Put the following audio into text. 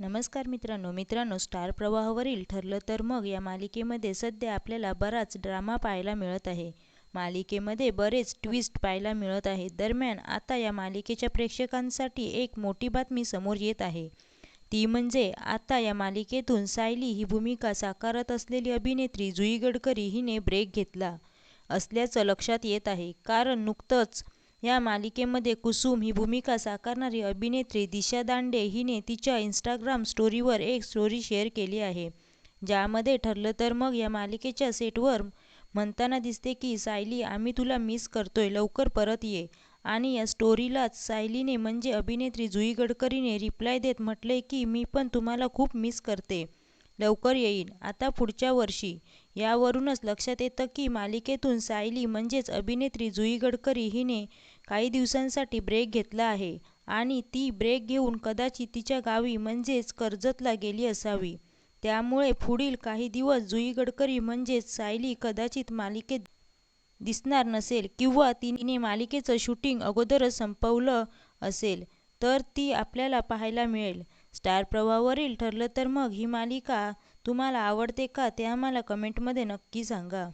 नमस्कार मित्रांनो मित्रांनो स्टार प्रवाहावरील ठरलं तर मग या मालिकेमध्ये सध्या आपल्याला बराच ड्रामा पाहायला मिळत आहे. मालिकेमध्ये बरेच ट्विस्ट पाहायला मिळत आहे. दरम्यान आता या मालिकेच्या प्रेक्षकांसाठी एक मोठी बातमी समोर येत आहे. ती म्हणजे आता या मालिकेतून सायली ही भूमिका साकारत असलेली अभिनेत्री जुई गडकरी हिने ब्रेक घेतला असल्याचं लक्षात येत आहे. कारण नुकतंच या मालिकेमध्ये कुसुम ही भूमिका साकारणारी अभिनेत्री दिशा दांडे हिने तिच्या इन्स्टाग्राम स्टोरीवर एक स्टोरी शेअर केली आहे ज्यामध्ये ठरलं तर मग या मालिकेच्या सेटवर म्हणताना दिसते की सायली आम्ही तुला मिस करतोय लवकर परत ये. आणि या स्टोरीलाच सायलीने म्हणजे अभिनेत्री जुई गडकरीने रिप्लाय देत म्हटले की मी पण तुम्हाला खूप मिस करते. लवकर येईन. आता पुढच्या वर्षी. यावरूनच लक्षात येतं की मालिकेतून सायली म्हणजेच अभिनेत्री जुई गडकरी हिने काही दिवसांसाठी ब्रेक घेतला आहे आणि ती ब्रेक घेऊन कदाचित तिच्या गावी म्हणजेच कर्जतला गेली असावी. त्यामुळे पुढील काही दिवस जुई गडकरी म्हणजेच सायली कदाचित मालिकेत दिसणार नसेल किंवा तिने मालिकेचं शूटिंग अगोदरच संपवलं असेल तर ती आपल्याला पाहायला मिळेल. स्टार प्रवाहवरील ठरलं तर मग ही मालिका तुम्हाला आवडते का ते आम्हाला कमेंटमध्ये नक्की सांगा.